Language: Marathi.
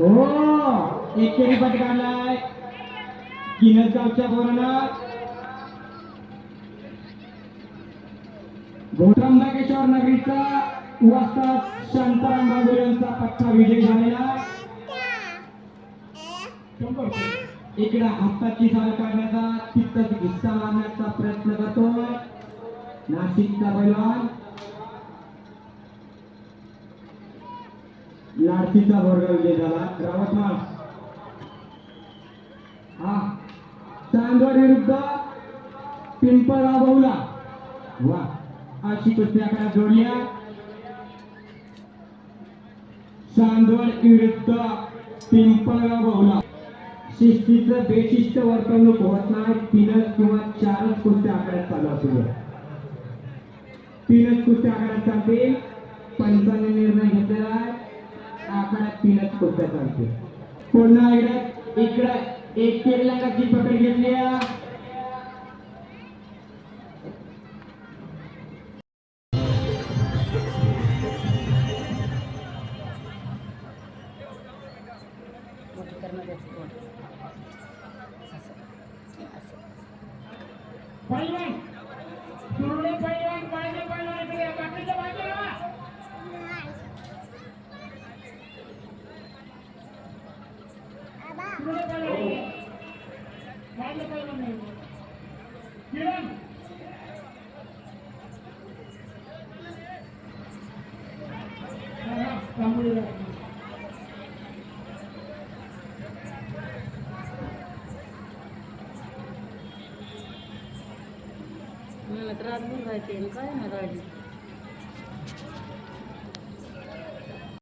हो एकेरी पटकालाय किनसगावच्या पोराला. नागेश्वर नगरीचा वस्ताद शांताराम बाबू यांचा पक्का विजय झालेला इकडे हाताची चाल काढण्याचा तिथंच हिस्सा मारण्याचा प्रयत्न करतो नाशिकचा पैलवान लाडकीचा वर्ग विजय झाला. रावतमाळ हा. चांदवड विरुद्ध पिंपळा बहुला वा. अशी कुस्ती आकडा जोडल्या चांदवड विरुद्ध पिंपळा बहुला शिस्तीचं बेशिस्त वर्तवणूक होत नाही. तीनच किंवा चारच कुस्त्या आकड्यात चालू असू तीनच कुस्त्या आकड्यात चालते पंचाने सोप्या चालते पुन्हा एकदा इकडं, एक केला नक्की पकड घेतली पहिलवान पूर्ण पहिलवान पाहिजे पहिलवान बाकीच्या बाजू Ini metra dulu, kayak ini kayak metra dulu.